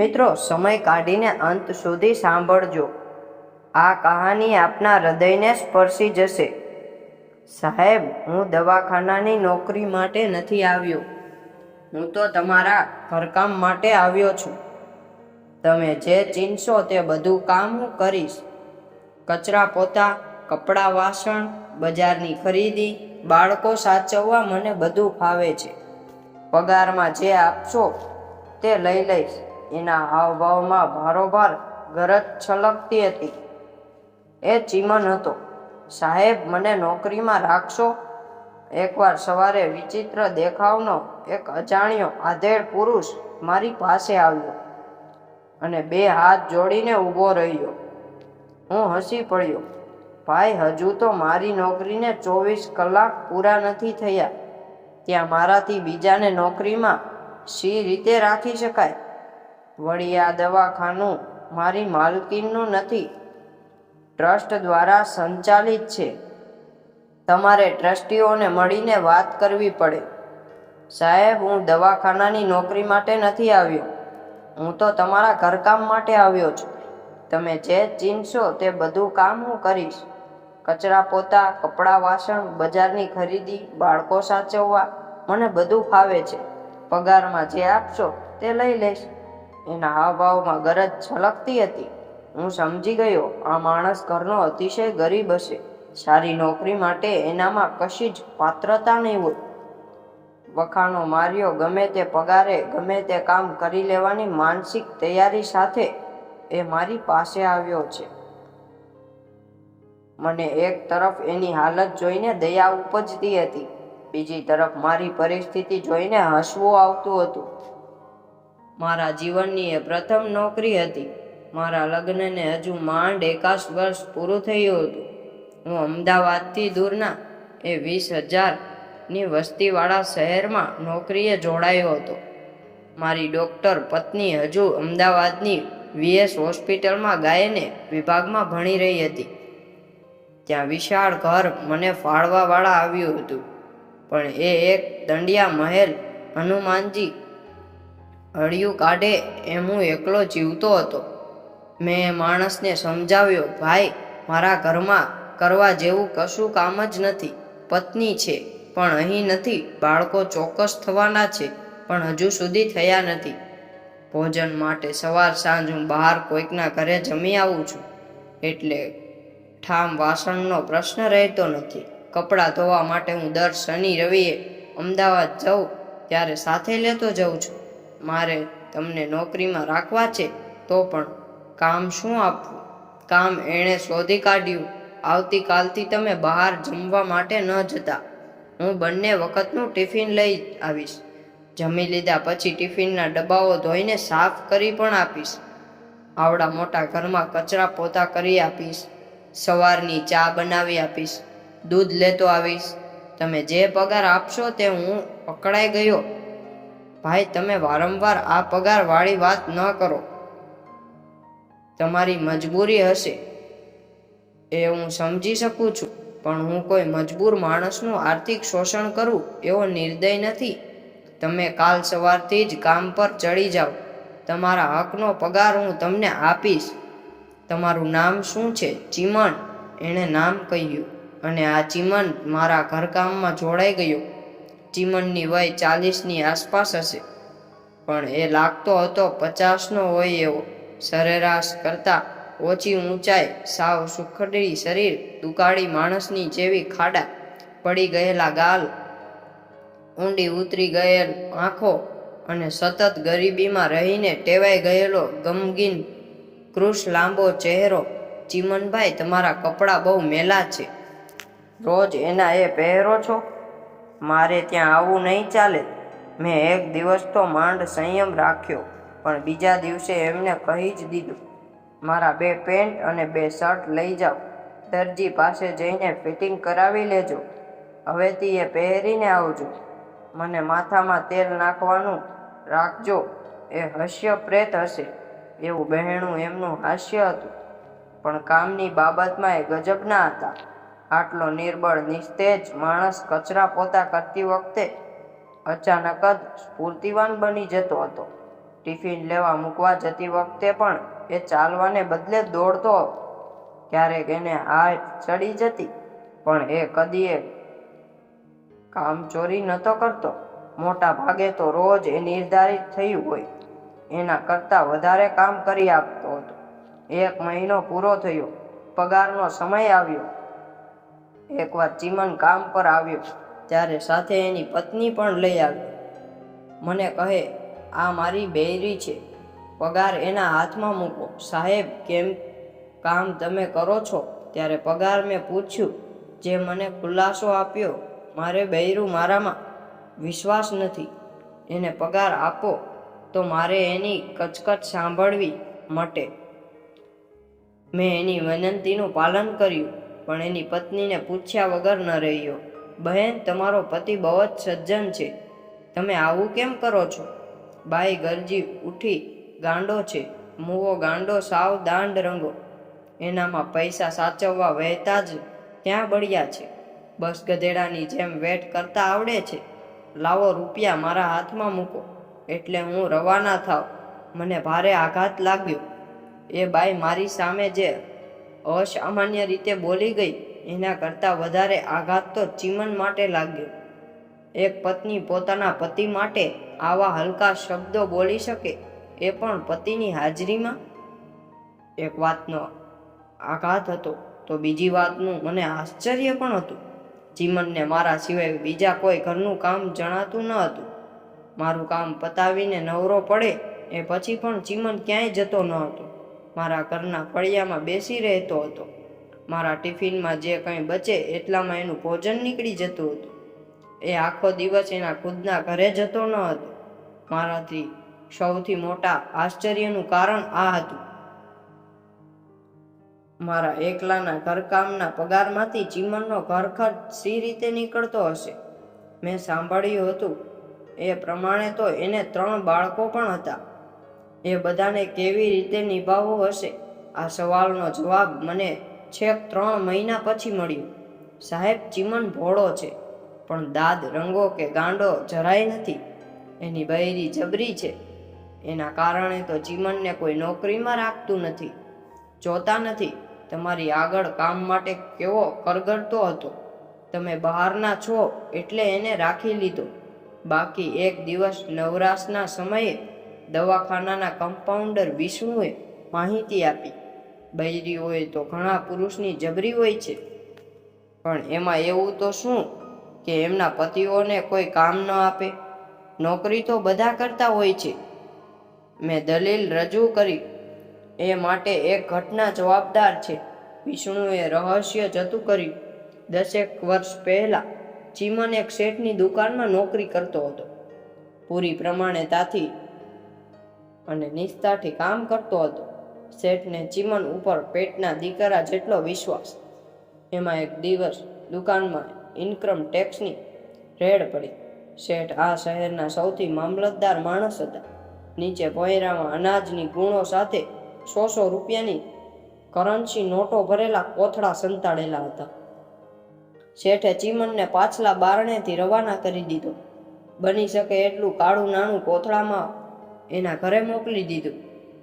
મિત્રો, સમય કાઢીને અંત સુધી સાંભળજો. આ કહાની આપના હૃદયને સ્પર્શી જશે. સાહેબ, હું દવાખાનાની નોકરી માટે નથી આવ્યો. હું તો તમારા ઘરકામ માટે આવ્યો છું. તમે જે ચીનશો તે બધું કામ હું કરીશ. કચરા પોતા, કપડાં વાસણ, બજારની ખરીદી, બાળકો સાચવવા મને બધું ફાવે છે. પગારમાં જે આપશો તે લઈ લઈશ. એના હાવભાવમાં ભારોભાર ગરજ છલકતી હતી. એ ચીમન હતો. સાહેબ, મને નોકરીમાં રાખશો? એકવાર સવારે વિચિત્ર દેખાવનો એક અજાણ્યો આધેડ પુરુષ મારી પાસે આવ્યો અને બે હાથ જોડીને ઊભો રહ્યો. હું હસી પડ્યો. ભાઈ, હજુ તો મારી નોકરીને ચોવીસ કલાક પૂરા નથી થયા. ત્યાં મારાથી બીજાને નોકરીમાં સી રીતે રાખી શકાય? વળી આ દવાખાનું મારી માલકીનનું નથી. ટ્રસ્ટ દ્વારા સંચાલિત છે. તમારે ટ્રસ્ટીઓને મળીને વાત કરવી પડે. સાહેબ, હું દવાખાનાની નોકરી માટે નથી આવ્યો. હું તો તમારા ઘરકામ માટે આવ્યો છું. તમે જે ચીનશો તે બધું કામ હું કરીશ. કચરા પોતા, કપડાં વાસણ, બજારની ખરીદી, બાળકો સાચવવા, મને બધું ફાવે છે. પગારમાં જે આપશો તે લઈ લઈશ. એના હાવભાવમાં ગરજ છલકતી હતી. હું સમજી ગયો, આ માણસ ઘરનો અતિશય ગરીબ હશે. સારી નોકરી માટે એનામાં કશી જ પાત્રતા નહીં હોય. વખાણો માર્યો, ગમે તે પગારે, ગમે તે કામ કરી લેવાની માનસિક તૈયારી સાથે એ મારી પાસે આવ્યો છે. મને એક તરફ એની હાલત જોઈને દયા ઉપજતી હતી, બીજી તરફ મારી પરિસ્થિતિ જોઈને હસવું આવતું હતું. મારા જીવનની એ પ્રથમ નોકરી હતી. મારા લગ્નને હજુ માંડ એકાશ વર્ષ પૂરું થયું હતું. હું અમદાવાદથી દૂરના એ વીસ હજારની વસ્તીવાળા શહેરમાં નોકરીએ જોડાયો હતો. મારી ડૉક્ટર પત્ની હજુ અમદાવાદની વીએસ હોસ્પિટલમાં ગાયને વિભાગમાં ભણી રહી હતી. ત્યાં વિશાળ ઘર મને ફાળવાવાળા આવ્યું હતું. પણ એ એક દંડિયા મહેલ હનુમાનજી હળિયું કાઢે એમ હું એકલો જીવતો હતો. મેં માણસને સમજાવ્યો, ભાઈ, મારા ઘરમાં કરવા જેવું કશું કામ જ નથી. પત્ની છે, પણ અહીં નથી. બાળકો ચોક્કસ થવાના છે, પણ હજુ સુધી થયા નથી. ભોજન માટે સવાર સાંજ હું બહાર કોઈકના ઘરે જમી આવું છું. એટલે ઠામ વાસણનો પ્રશ્ન રહેતો નથી. કપડાં ધોવા માટે હું દર શનિ રવિએ અમદાવાદ જાઉં, ત્યારે સાથે લેતો જાઉં છું. મારે તમને નોકરીમાં રાખવા છે, તો પણ કામ શું આપવું? કામ એણે શોધી કાઢ્યું. આવતીકાલથી તમે બહાર જમવા માટે ન જતા. હું બંને વખતનું ટિફિન લઈ આવીશ. જમી લીધા પછી ટિફિનના ડબ્બાઓ ધોઈને સાફ કરી પણ આપીશ. આવડા મોટા ઘરમાં કચરા પોતા કરી આપીશ. સવારની ચા બનાવી આપીશ. દૂધ લેતો આવીશ. તમે જે પગાર આપશો તે હું પકડાઈ ગયો. ભાઈ, તમે વારંવાર આ પગાર વાળી વાત ન કરો. તમારી મજબૂરી હશે એ હું સમજી શકું છું, પણ હું કોઈ મજબૂર માણસનું આર્થિક શોષણ કરું એવો નિર્દય નથી. તમે કાલ સવારથી જ કામ પર ચડી જાઓ. તમારા હકનો પગાર હું તમને આપીશ. તમારું નામ શું છે? ચીમણ. એણે નામ કહ્યું અને આ ચીમન મારા ઘરકામમાં જોડાઈ ગયો. ચીમનની વય ચાલીસની આસપાસ હશે. પણ એ લાગતો હતો પચાસનો હોય એવો. સરેરાશ કરતાં ઓછી ઊંચાઈ, સાવ સુખડી શરીર, દુકાળી માણસની જેવી ખાડા, પડી ગયેલા ગાલ, ઊંડી ઉતરી ગયેલ આંખો અને સતત ગરીબીમાં રહીને ટેવાઈ ગયેલો ગમગીન કૃષ લાંબો ચહેરો ચીમનભાઈ તમારા કપડાં બહુ મેલા છે. રોજ એના એ પહેરો છો? મારે ત્યાં આવું નહીં ચાલે. મેં એક દિવસ તો માંડ સંયમ રાખ્યો, પણ બીજા દિવસે એમને કહી જ દીધું, મારા બે પેન્ટ અને બે શર્ટ લઈ જાઓ. દરજી પાસે જઈને ફિટિંગ કરાવી લેજો. હવેથી એ પહેરીને આવજો. મને માથામાં તેલ નાખવાનું રાખજો. એ હાસ્ય પ્રેત હશે. એવું બહેણું એમનું હાસ્ય હતું. પણ કામની બાબતમાં એ ગજબના હતા. આટલો નિર્બળ, નિસ્તેજ માણસ કચરા પોતા કરતી વખતે અચાનક જ સ્ફૂર્તિવાન બની જતો હતો. ટિફિન લેવા મૂકવા જતી વખતે પણ એ ચાલવાને બદલે દોડતો ક્યારેક એને હાથ ચડી જતી, પણ એ કદીએ કામ ચોરી નહોતો કરતો. મોટા ભાગે તો રોજ એ નિર્ધારિત થયું હોય. એના કરતાં વધારે કામ કરી આપતો હતો. એક મહિનો પૂરો થયો. પગારનો સમય આવ્યો. એકવાર ચીમન કામ પર આવ્યો ત્યારે સાથે એની પત્ની પણ લઈ આવી. મને કહે, આ મારી બૈરી છે. પગાર એના હાથમાં મૂકો. સાહેબ, કેમ કામ તમે કરો છો? ત્યારે પગાર મેં પૂછ્યું, જે મને ખુલાસો આપ્યો, મારે બૈરું મારામાં વિશ્વાસ નથી. એને પગાર આપો, તો મારે એની કચકચ સાંભળવી મટે. મેં એની વિનંતીનું પાલન કર્યું. પણ એની પત્નીને પૂછ્યા વગર ન રહ્યો. બહેન, તમારો પતિ બહુ જ સજ્જન છે. તમે આવું કેમ કરો છો? બાઈ ગરજી ઉઠી ગાંડો છે. મૂવો ગાંડો, સાવ દાંડ રંગો. એનામાં પૈસા સાચવવા વહેતા જ ત્યાં બળ્યા છે. બસ ગધેડાની જેમ વેટ કરતા આવડે છે. લાવો રૂપિયા મારા હાથમાં મૂકો. એટલે હું રવાના થાવ. મને ભારે આઘાત લાગ્યો. એ બાઈ મારી સામે જે અસામાન્ય રીતે બોલી ગઈ. એના કરતાં વધારે આઘાત તો ચીમન માટે લાગ્યો. એક પત્ની પોતાના પતિ માટે આવા હલકા શબ્દો બોલી શકે એ પણ પતિની હાજરીમાં? એક વાતનો આઘાત હતો તો બીજી વાતનું મને આશ્ચર્ય પણ હતું. ચીમનને મારા સિવાય બીજા કોઈ ઘરનું કામ જણાતું ન હતું. મારું કામ પતાવીને નવરો પડે એ પછી પણ ચીમન ક્યાંય જતો ન હતો. મારા ઘરના ફળિયામાં બેસી રહેતો હતો. મારા ટિફિનમાં જે કંઈ બચે એટલામાં એનું ભોજન નીકળી જતું હતું. એ આખો દિવસ એના ખુદના ઘરે જતો ન હતો. મારાથી સૌથી મોટા આશ્ચર્યનું કારણ આ હતું. મારા એકલાના ઘરકામના પગારમાંથી ચીમનનો ઘર ખર્ચ સી રીતે નીકળતો હશે? મેં સાંભળ્યું હતું. એ પ્રમાણે તો એને ત્રણ બાળકો પણ હતા. એ બધાને કેવી રીતે નિભાવવું હશે? આ સવાલનો જવાબ મને છેક ત્રણ મહિના પછી મળ્યો. સાહેબ, ચીમન ભોળો છે, પણ દાદ, રંગો કે ગાંડો જરાય નથી. એની બૈરી જબરી છે. એના કારણે તો ચીમનને કોઈ નોકરીમાં રાખતું નથી. જોતા નથી. તમારી આગળ કામ માટે કેવો કરગરતો હતો. તમે બહારના છો એટલે એને રાખી લીધો. બાકી એક દિવસ નવરાશના સમયે દવાખાનાના કમ્પાઉન્ડર વિષ્ણુએ માહિતી આપી. બૈરીઓએ તો ઘણા પુરુષની જબરી હોય છે. પણ એમાં એવું તો શું કે એમના પતિઓને કોઈ કામ ન આપે? નોકરી તો બધા કરતા હોય છે. મેં દલીલ રજૂ કરી. એ માટે એક ઘટના જવાબદાર છે. વિષ્ણુએ રહસ્ય જતું કર્યું. દસેક વર્ષ પહેલા ચીમન એક શેઠની દુકાનમાં નોકરી કરતો હતો. પૂરી પ્રમાણેતાથી અને નિષ્ઠાથી કામ કરતો હતો. શેઠને ચીમન ઉપર પેટના દીકરા જેટલો વિશ્વાસ. એમાં એક દિવસ દુકાનમાં ઇન્કમ ટેક્સની રેડ પડી. શેઠ આ શહેરના સૌથી મામલતદાર માણસ હતા. નીચે પોયરામાં અનાજની ગુણો સાથે સો સો રૂપિયાની કરન્સી નોટો ભરેલા કોથળા સંતાડેલા હતા. શેઠે ચીમનને પાછલા બારણેથી રવાના કરી દીધો. બની શકે એટલું કાળું નાણું કોથળામાં એના ઘરે મોકલી દીધું.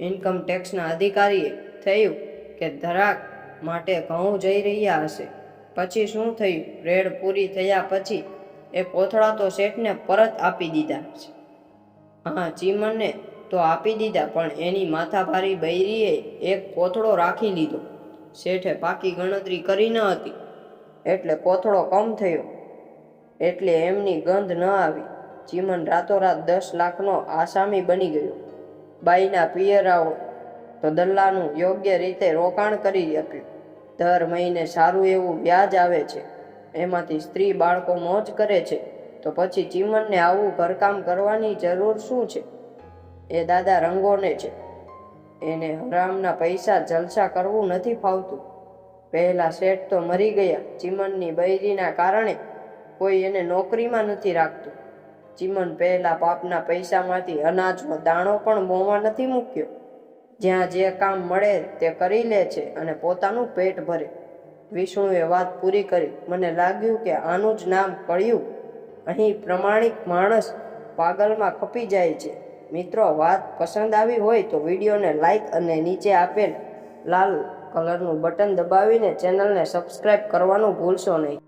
ઇન્કમ ટેક્સના અધિકારીએ થયું કે ધરાક માટે ઘઉં જઈ રહ્યા હશે. પછી શું થયું? રેડ પૂરી થયા પછી એ કોથળા તો શેઠને પરત આપી દીધા છે. હા, ચીમનને તો આપી દીધા, પણ એની માથાભારી બૈરીએ એક કોથળો રાખી લીધો. શેઠે પાકી ગણતરી કરી ન હતી. એટલે કોથળો કમ થયો. એટલે એમની ગંધ ન આવી. ચીમન રાતોરાત દસ લાખનો આસામી બની ગયો. બાઈના પિયરાઓ તો દલ્લાનું યોગ્ય રીતે રોકાણ કરી આપ્યું. દર મહિને સારું એવું વ્યાજ આવે છે. એમાંથી સ્ત્રી બાળકો મોજ કરે છે. તો પછી ચીમનને આવું ઘરકામ કરવાની જરૂર શું છે? એ દાદા રંગોને છે. એને હરામના પૈસા જલસા કરવું નથી ફાવતું. પહેલા શેઠ તો મરી ગયા. ચીમનની બૈરીના કારણે કોઈ એને નોકરીમાં નથી રાખતું. ચીમન પહેલા પાપના પૈસામાંથી અનાજનો દાણો પણ મોંમાં નથી મૂક્યો. જ્યાં જે કામ મળે તે કરી લે છે અને પોતાનું પેટ ભરે. વિષ્ણુએ વાત પૂરી કરી. મને લાગ્યું કે આનું જ નામ કળ્યું અહીં પ્રમાણિક માણસ પાગલમાં ખપી જાય છે. મિત્રો, વાત પસંદ આવી હોય તો વિડીયોને લાઈક અને નીચે આપેલ લાલ કલરનું બટન દબાવીને ચેનલને સબસ્ક્રાઈબ કરવાનું ભૂલશો નહીં.